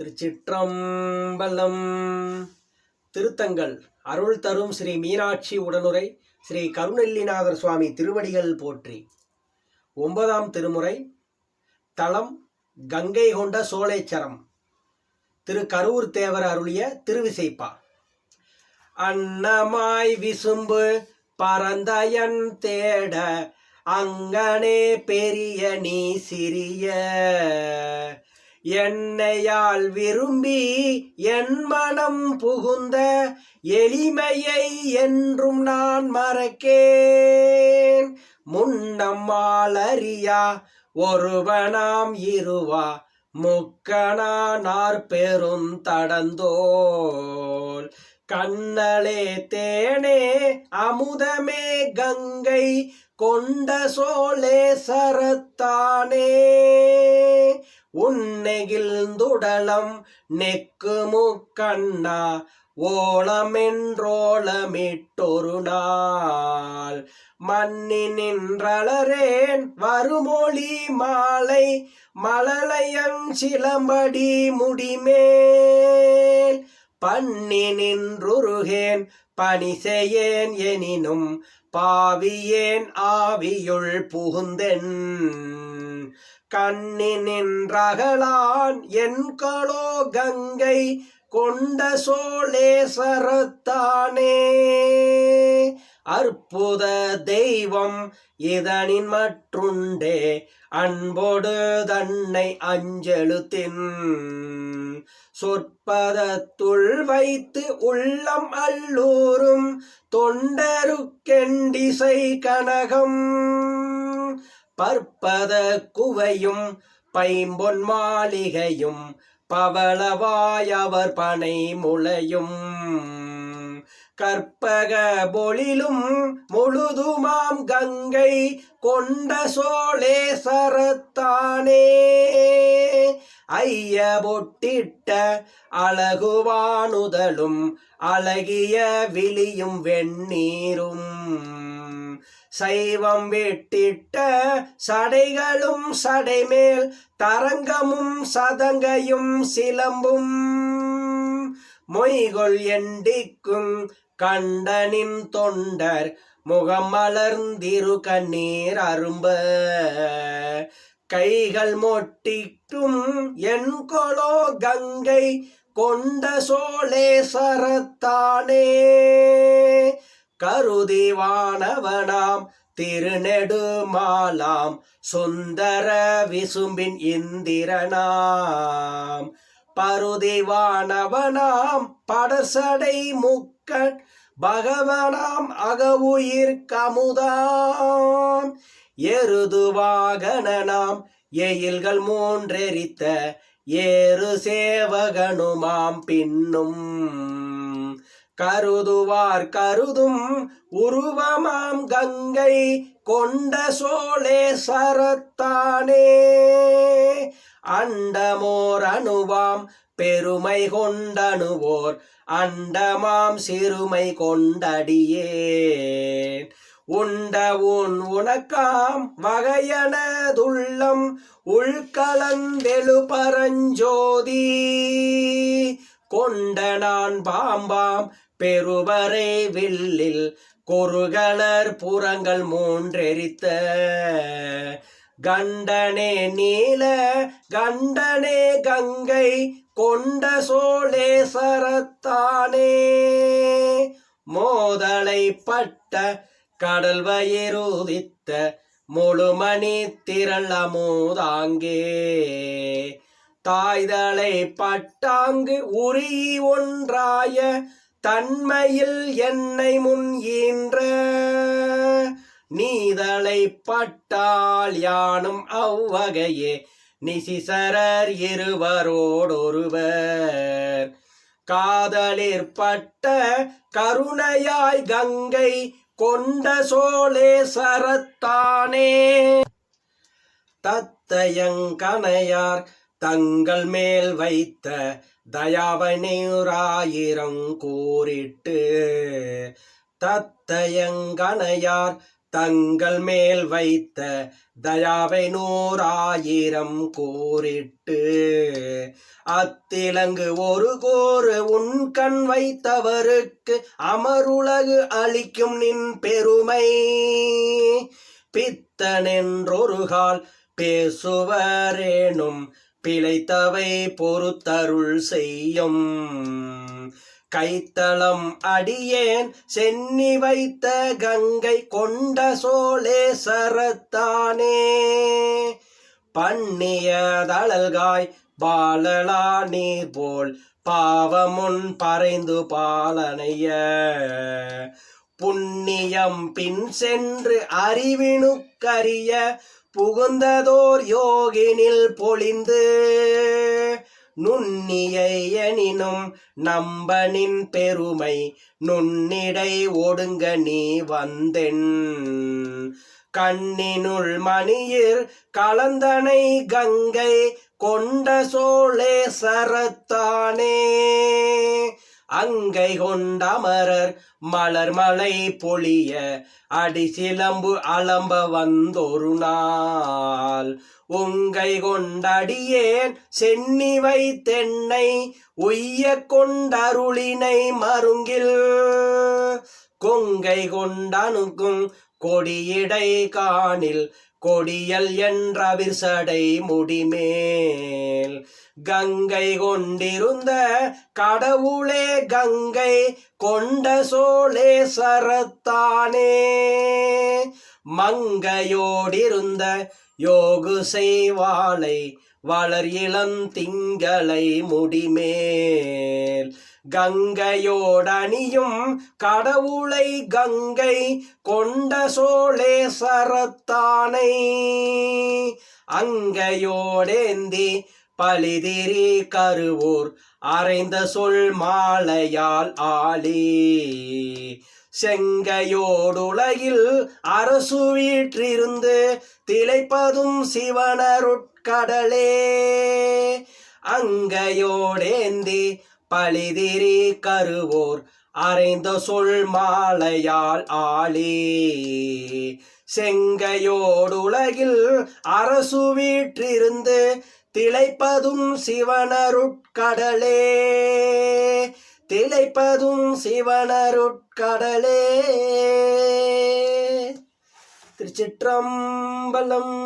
திருச்சிற்றம்பலம். திருத்தங்கள் அருள் தரும் ஸ்ரீ மீனாட்சி உடனுரை ஸ்ரீ கருணெல்லிநாதர் சுவாமி திருவடிகள் போற்றி. ஒன்பதாம் திருமுறை தலம் கங்கை கொண்ட சோழேச்சரம். திரு கரூர் தேவர் அருளிய திருவிசைப்பா. அன்னமாய் விசும்பு பரந்தயன் தேட அங்கனே பெரிய நீ சிறிய. என்னையால் விரும்பி என் மனம் புகுந்த எளிமையை என்றும் நான் மறக்கேன். முன்னம்மாளறியா ஒருவனாம் இருவா முக்கணானார் பெரும் தடந்தோல் கண்ணலே தேனே அமுதமே கங்கை கொண்ட சோழே சரத்தானே. உன்னைகிழ்ந்துடலம் நெக்கு முக்கண்ணா ஓளமென்றோளமிட்டொரு நாள். மன்னி நின்றளரேன் வருமொழி மாலை மழலையன் சிலம்படி முடிமேல். பண்ணி நின்றுருகேன் பணி செய்யேன் எனினும் பாவியேன் ஆவியுள் புகுந்தென். கண்ணினின்றகலான் என்களோ கங்கை கொண்ட சோழேசரத்தானே. அற்புத தெய்வம் இதனின் மற்றுண்டே. அன்போடு தன்னை அஞ்செழுத்தின் சொற்பதத்துள் வைத்து உள்ளம் அல்லூரும் தொண்டருக்கெண்டிசை கனகம். பற்பத குவையும் பைம்பொன் மாளிகையும் பவளவாயவர் பனை முளையும். கற்பக பொழிலும் முழுதுமாம் கங்கை கொண்ட சோழேசரத்தானே ஐய பொட்டிட்ட அழகுவானுதலும் அழகிய விழியும் வெண்ணீரும் சைவம் வெட்டிட்ட சடைகளும் சடைமேல் தரங்கமும் சதங்கையும் சிலம்பும். மொய்கொள் எண்டிக்கும் கண்டனின் தொண்டர் முகமலர்ந்திரு கண்ணீர் அரும்ப. கைகள் மொட்டிட்டும் என் கொலோ கங்கை கொண்ட சோழேசரத்தானே கருதிவானவனாம் திருநெடுமாலாம் சுந்தர விசும்பின் இந்திரனாம். பருதிவானவனாம் படசடை முக்கண் பகவனாம் அகவுயிர் கமுதாம். எருது வாகனனாம் எயில்கள் மூன்றெரித்த ஏறு சேவகனுமாம் பின்னும். கருதுவார் கருதும் உருவமாம் கங்கை கொண்ட சோழே சரத்தானே. அண்டமோர் அணுவாம் பெருமை கொண்டணுவோர் அண்டமாம் சிறுமை கொண்டடியே. உண்ட உன் உனக்காம் வகையனதுள்ளம். உள்கலந்தெழு பரஞ்சோதி கொண்ட நான் பாம்பாம் பெருவரை வில்லில். கொருகலர் புறங்கள் மூன்றெரித்த. கண்டனே நீல கண்டனே கங்கை கொண்ட சோழே சரத்தானே. மோதலை பட்ட கடல் வயிறுதித்த முழுமணி திரள் அமுதாங்கே தாய்தலை பட்டாங்கு உரி ஒன்றாய தன்மையில் என்னை முன் ஈன்ற. நீதலை பட்டால் யானும் அவ்வகையே நிசிசரர் இருவரோடொருவர். காதலிற்பட்ட கருணையாய் கங்கை கொண்ட சோழே சரத்தானே. தத்தையங்கனையார் தங்கள் மேல் வைத்த தயாவனூராயிரம் கூறிட்டு தத்தையங்கனையார் தங்கள் மேல் வைத்த தயாவை நூறாயிரம் கூறிட்டு அத்திலங்கு ஒரு கோரு உன் கண் வைத்தவருக்கு அமருலகு அளிக்கும் நின் பெருமை. பித்தனென்றொருகால் பேசுவரேனும் பிழைத்தவை பொறுத்தருள் செய்யும். கைத்தளம் அடியேன் சென்னி வைத்த கங்கை கொண்ட சோலே சரத்தானே. பண்ணிய பண்ணியதழல்காய் பாலலா நீர் போல் பாவமுன் பறைந்து பாலனைய. புண்ணியம் பின் சென்று அறிவினுக்கரிய புகுந்ததோர் யோகினில் பொழிந்து. நுண்ணியனினும் நம்பனின் பெருமை நுண்ணிடை ஒடுங்க நீ வந்தென். கண்ணினுள் மணியிர் கலந்தனை கங்கை கொண்ட சோழே சரத்தானே. அங்கை கொண்டமரர் மலர் மலை பொழிய அடிசிலம்பு அலம்ப வந்தொரு நாள். உங்கை கொண்டடியேன் சென்னி வைத்தென்னை உய்ய கொண்டருளினை மருங்கில். கொங்கை கொண்டனுக்கும் கொடியடை காணில் கொடியல் என்ற சடை முடிமேல். கங்கை கொண்டிருந்த கடவுளே கங்கை கொண்ட சோழே சரத்தானே. மங்கையோடிருந்த யோகு செய்வாளை வளர் இளம் திங்களை முடிமேல். கங்கையோடணியும் கடவுளை கங்கை கொண்ட சோழே சரத்தானை அங்கையோடேந்தி பலிதிரி கருவூர் அரைந்த சொல் மாலையால் ஆளி. செங்கையோடுலகில் அரசு வீற்றிருந்து திளைப்பதும் சிவனருட்கடலே. அங்கையோடேந்தி பழிதிரி கருவோர் அரைந்த சொல் மாலையால் ஆளே. செங்கையோடுலகில் அரசு வீற்றிருந்து திளைப்பதும் சிவனருட்கடலே திளைப்பதும் சிவனருட்கடலே திருச்சிற்றம்பலம்